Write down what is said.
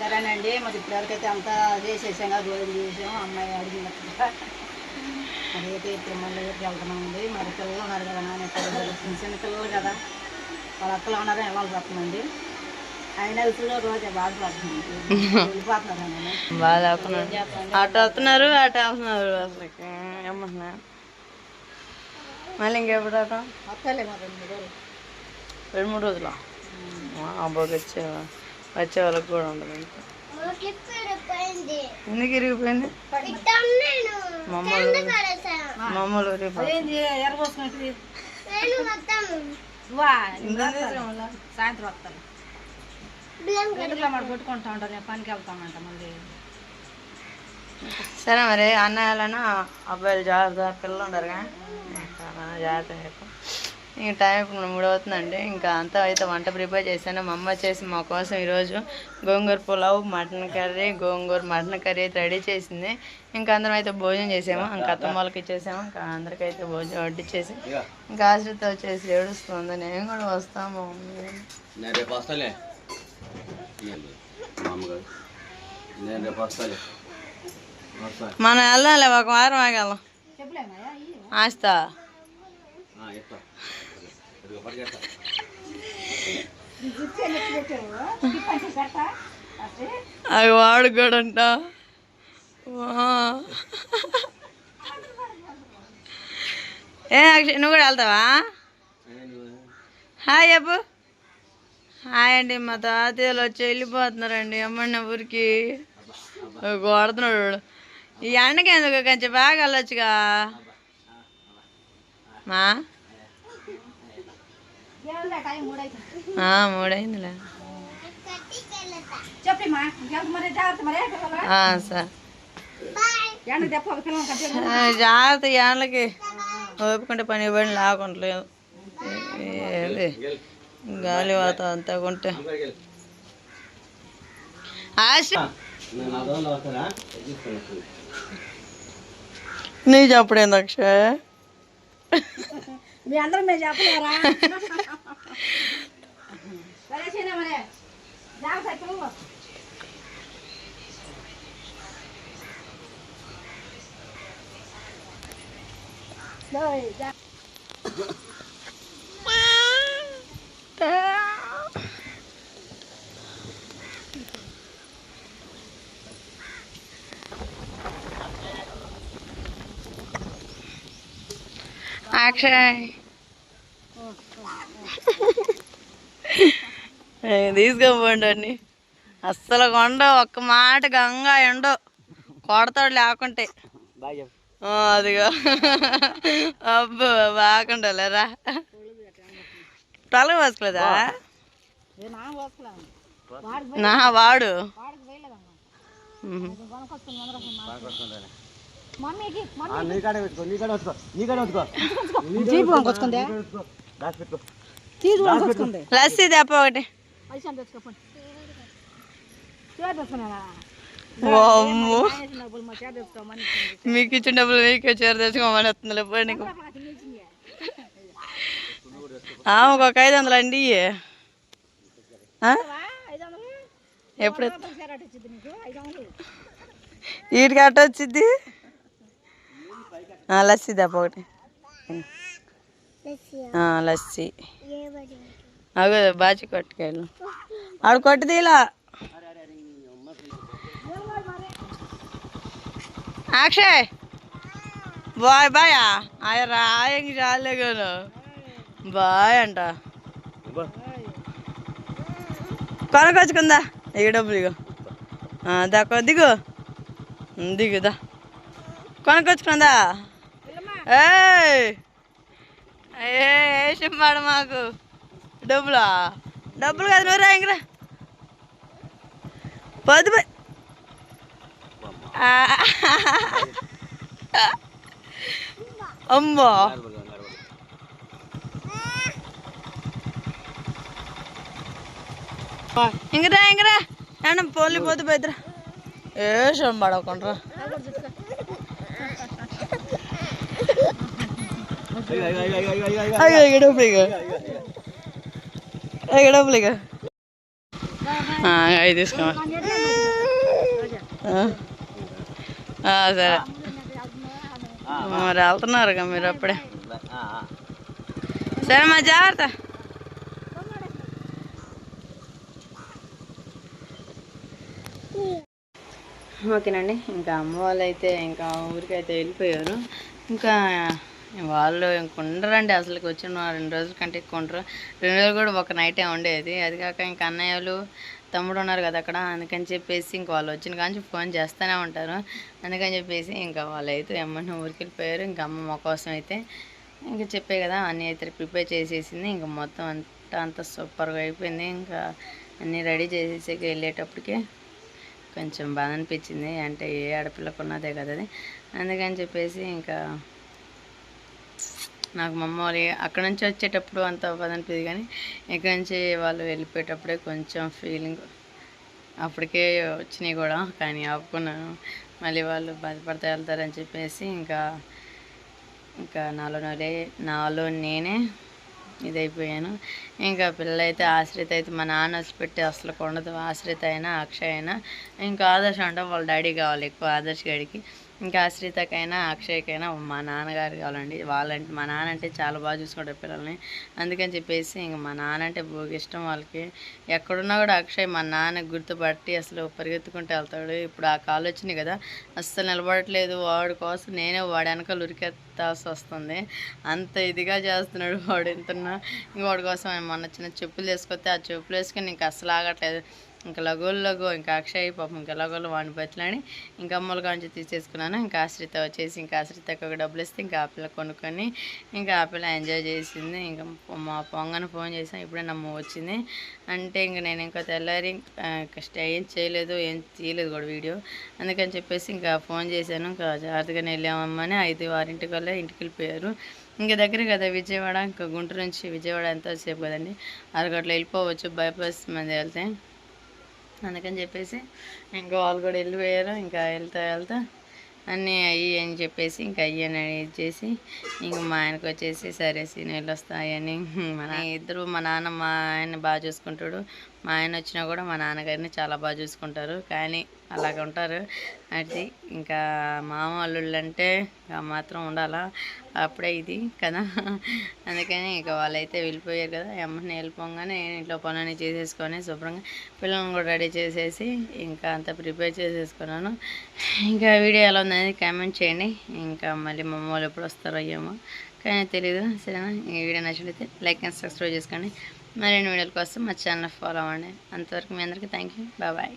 సరేనండి మరి ఇప్పటివరకైతే అంతా చేసేసాం కదా భోజనం చేసాం అమ్మాయి అడిగినట్టుగా అయితే తిరుమల దగ్గరికి వెళ్తున్నామండి మరి పిల్లలు ఉన్నారు కదా నాన్న పిల్లలు చిన్న చిన్న పిల్లలు కదా. వాళ్ళ అక్కలు ఉన్నారని వెళ్ళాల్సి అయినా ఇప్పుడు రోజే బాధపడుతుంది వెళ్ళిపోతున్నారు నేను బాగా అవుతున్నారు అటు వస్తున్నారు అటు ఏమంటున్నా మళ్ళీ ఇంకెప్పుడు వస్తలే రెండు మూడు రోజులు. అబ్బాకి వచ్చే వాళ్ళకి కూడా ఉండదు ఇంకా. ఎందుకు ఇరిగిపోయింది? మమ్మల్ని మమ్మల్ని సాయంత్రం వస్తాను. ఎదురులో మాట కొట్టుకుంటా ఉంటాను నేను పనికి వెళ్తానంట మళ్ళీ. సరే మరి అన్నయ్యాలన్నా అబ్బాయిలు జాగ్రత్త పిల్లలు ఉండరు జాగ్రత్త చెప్పు. ఇంక టైం ఇప్పుడు మూడు అవుతుందండి. ఇంకా అంతా అయితే వంట ప్రిపేర్ చేశాను. మా అమ్మ చేసి మా కోసం ఈరోజు gongura pulao mutton curry gongura mutton curry అయితే రెడీ చేసింది. ఇంకా అందరం అయితే భోజనం చేసాము. ఇంకా అత్తమ్మ వాళ్ళకి ఇచ్చేసాము. ఇంకా అందరికీ అయితే భోజనం వడ్డిచ్చేసి ఇంకా ఆశ్రిత వచ్చేసి ఏడుస్తుంది. నేను కూడా వస్తాము మనం వెళ్దాంలే ఒక వారం ఆగలం. ఆస్తా. ఆ, ఇస్తా. ఇదిగో పరిగెత్తా అవి వాడు కూడా ఏ అక్షయ్ నువ్వు కూడా వెళ్తావా? హాయ్ చెప్పు హాయ్ అండి మా తాతయ్యలు వచ్చి వెళ్ళిపోతున్నారండి అమ్మన్న ఊరికి. కొడుతున్నాడు వాడు. ఈ ఎండకి ఎందుకు కొంచెం బాగా వెళ్ళొచ్చుగా. మా? ఆ, జాగ్రత్త ఏళ్ళకి ఓపుకుంటే పని లేకుంటలేదు ఏది గాలి వాతావరణం ఆశ దోలో వస్తారా తీసుకొని నీ చెప్పడేంది అక్షయ్? మీ అందరం మేము చెప్పలేరా సరే సరే మరి జాగ్రత్త పిల్లలు లోయ్, జా- అక్షయ్ తీసుకోపోండి అన్ని అస్సలు కొండ ఒక్క మాట గంగా ఎండో. కొడతాడు లేకుంటే. అదిగో. అబ్బో బాగుండా లేరా తల పోసుకోలేదా? నా వాడు. లస్సీ తెప్ప ఒకటి. పైసలు తెచ్చుకోపండి మీకు ఇచ్చిన డబ్బులు మీకే చీర తెచ్చుకోమని వస్తుంది ఎప్పుడు నీకు? ఒక ఐదు వందలు అండి ఎప్పుడు? వీటికి అట్ట వచ్చింది? ఆ, లస్సీ దెబ్బ ఒకటి. ఆ, లస్సీ. అగో బాచి కొట్టుకెళ్ళు. ఆడు కొట్టి తీలా. అక్షయ్! బాయ్ బాయా ఆయన రాయంగి చాలే గాను. బాయ్ అంట. కొనకొచ్చుకుందా ఇక డబ్బులు ఇగో. ఆ, దా కొ- దిగు. దిగుదా కొనకొచ్చుకుందా ఏయ్! ఏ వేసిమ్మాడు మాకు. డబ్బులా డబ్బులు కాదు నువ్వు రా ఇంకరా పొద్దు పోయి. ఆ. అమ్మో ఇంకరా ఇంకరా ఏమన్నా పోలి పోతు పోయిద్రా వేసాం పడకుండా అయ్యో, అయ్యో, డబ్బులు ఇక? అవి తీసుకోమా సరే. మరి వెళ్తున్నారుగా మీరు అప్పుడే. సరే మా జాగ్రత్త. ఓకేనండి ఇంకా అమ్మ వాళ్ళు అయితే ఇంకా ఊరికి అయితే వెళ్ళిపోయారు. ఇంకా వాళ్ళు ఇంక ఉండరండి అసలుకి వచ్చిన రెండు రోజుల కంటే ఎక్కువ ఉండరు. రెండు రోజులు కూడా ఒక నైటే ఉండేది. అది కాక ఇంకా అన్నయ్యలు తమ్ముడు ఉన్నారు కదా అక్కడ అందుకని చెప్పేసి ఇంక వాళ్ళు వచ్చిన కానీ ఫోన్ చేస్తూనే ఉంటారు. అందుకని చెప్పేసి ఇంకా వాళ్ళు అయితే ఎమ్మని ఊరికి వెళ్ళిపోయారు ఇంకా అమ్మ మా కోసం అయితే ఇంకా చెప్పే కదా అన్నీ అయితే ప్రిపేర్ చేసేసింది. ఇంకా మొత్తం అంతా అంత సూపర్గా అయిపోయింది. ఇంకా అన్నీ రెడీ చేసేసాక వెళ్ళేటప్పటికి కొంచెం బాధ అనిపించింది. అంటే ఏ ఆడపిల్లకున్నదే కదా అది. అందుకని చెప్పేసి ఇంకా నాకు మా అమ్మ వాళ్ళు అక్కడ నుంచి వచ్చేటప్పుడు అంత బాధ కానీ ఇక్కడ నుంచి వాళ్ళు వెళ్ళిపోయేటప్పుడే కొంచెం ఫీలింగ్ అప్పటికే వచ్చినాయి కూడా కానీ ఆపుకున్నాను. మళ్ళీ వాళ్ళు బాధపడతా వెళ్తారని చెప్పేసి ఇంకా ఇంకా నాలో నోలే నాలో నేనే ఇదైపోయాను. ఇంకా పిల్లలైతే ఆశ్రిత అయితే మా నాన్న పెట్టి అసలు కొండదు ఆశ్రిత అయినా అక్షయ్ అయినా. ఇంకా ఆదర్శ అంటే వాళ్ళ డాడీ కావాలి ఎక్కువ ఆదర్శ్ గడికి ఇంకా ఆశ్రితకైనా అక్షయ్కైనా మా నాన్నగారు కావాలండి. వాళ్ళంటే మా నాన్న అంటే చాలా బాగా చూసుకుంటారు పిల్లల్ని. అందుకని చెప్పేసి ఇంక మా నాన్న అంటే భోగి ఇష్టం వాళ్ళకి. ఎక్కడున్నా కూడా అక్షయ్ మా నాన్న గుర్తుపట్టి అసలు పరిగెత్తుకుంటూ వెళ్తాడు. ఇప్పుడు ఆ కాలు వచ్చినాయి కదా అస్సలు నిలబడట్లేదు. వాడి కోసం నేనే వాడి వెనకాల ఉరికెత్తాల్సి వస్తుంది. అంత ఇదిగా చేస్తున్నాడు వాడు ఎంతున్నా ఇంక వాడి కోసం మొన్న చిన్న చెప్పులు తీసుకొస్తే ఆ చెప్పులు వేసుకొని ఇంకా అస్సలు ఆగట్లేదు. ఇంకా లగోలు లగో ఇంకా అక్షయ్ పాపం ఇంకా లగోలు వాడిని బతులని ఇంకా అమ్మల కాంచి తీసేసుకున్నాను. ఇంకా ఆశ్రిత వచ్చేసి ఇంకా ఆశ్రితకు ఒక డబ్బులు ఇస్తే ఇంకా ఆ పిల్ల కొనుక్కొని ఇంకా ఆ పిల్ల ఎంజాయ్ చేసింది. ఇంకా మా పొంగను ఫోన్ చేసాం ఇప్పుడే నమ్మ వచ్చింది. అంటే ఇంక నేను ఇంకా తెల్లారి ఇంకా స్టే ఏం చేయలేదు ఏం తీయలేదు కూడా వీడియో. అందుకని చెప్పేసి ఇంకా ఫోన్ చేశాను. ఇంకా జాగ్రత్తగానే వెళ్ళామమ్మని ఐదు ఆరింటికి వల్ల ఇంటికి వెళ్ళిపోయారు. ఇంకా దగ్గర కదా విజయవాడ ఇంకా గుంటూరు నుంచి విజయవాడ ఎంతసేపు కదండి? అరగట్లో వెళ్ళిపోవచ్చు బైపాస్ మంది వెళ్తే. అందుకని చెప్పేసి ఇంకా వాళ్ళు కూడా వెళ్ళిపోయారు. ఇంకా వెళ్తా వెళ్తా అన్నీ అయ్యి అని చెప్పేసి ఇంకా అయ్యని ఇచ్చేసి ఇంకా మా ఆయనకు వచ్చేసి సరే సీనియర్లు వస్తాయని మన ఇద్దరు మా నాన్న మా ఆయన బాగా చూసుకుంటాడు. మా ఆయన వచ్చినా కూడా మా నాన్నగారిని చాలా బాగా చూసుకుంటారు. కానీ అలాగ ఉంటారు. అది ఇంకా మామ అల్లుళ్ళు అంటే మాత్రం ఉండాలా? అప్పుడే ఇది కదా. అందుకని ఇక వాళ్ళైతే వెళ్ళిపోయారు కదా. అమ్మని వెళ్ళిపోగానే ఇంట్లో పనులన్నీ చేసేసుకొని శుభ్రంగా పిల్లల్ని కూడా రెడీ చేసేసి ఇంకా అంతా ప్రిపేర్ చేసేసుకున్నాను. ఇంకా వీడియో ఎలా ఉందనేది కామెంట్ చేయండి. ఇంకా మళ్ళీ మా అమ్మ వాళ్ళు ఎప్పుడు వస్తారో ఏమో. కానీ తెలీదు. సరేనా? ఈ వీడియో నచ్చినట్లయితే లైక్ అండ్ సబ్స్క్రైబ్ చేసుకోండి. మరిన్ని వీడియోల కోసం మా ఛానల్ ఫాలో అవ్వండి. అంతవరకు మీ అందరికీ థ్యాంక్ యూ బాయ్.